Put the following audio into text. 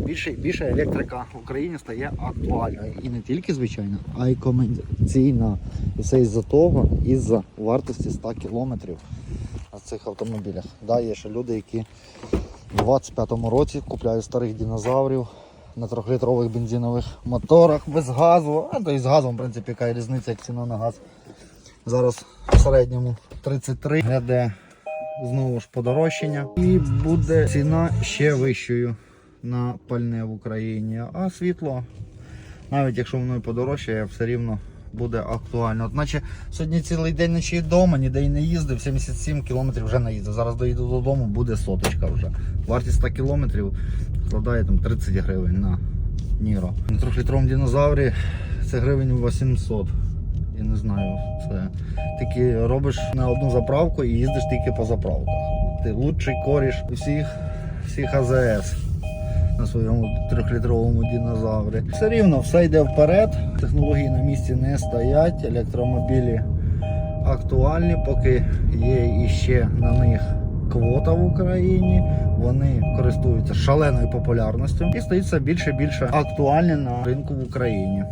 більше і більше електрика в Україні стає актуальною. І не тільки звичайна, а й комерційна. І все із-за того, із-за вартості 100 кілометрів на цих автомобілях. Да, є ще люди, які у 25-му році купляють старих динозаврів на трьохлітрових бензинових моторах без газу. А то і з газом, в принципі, яка різниця, як ціна на газ. Зараз в середньому 33 гляде знову ж подорожчання. І буде ціна ще вищою на пальне в Україні. А світло, навіть якщо воно і подорожчає, все рівно буде актуально. От сьогодні цілий день ночі вдома, ніде й не їздив, 77 кілометрів вже наїздив. Зараз доїду додому, буде соточка вже. Вартість 100 кілометрів складає там 30 гривень на Ніро. На трьохлітровому динозаврі це гривень 800. Я не знаю, це тільки робиш на одну заправку і їздиш тільки по заправках. Ти лучший коріш всіх, всіх АЗС на своєму трьохлітровому динозаврі. Все рівно все йде вперед. Технології на місці не стоять. Електромобілі актуальні, поки є іще на них квота в Україні. Вони користуються шаленою популярністю і стаються більше і більше актуальні на ринку в Україні.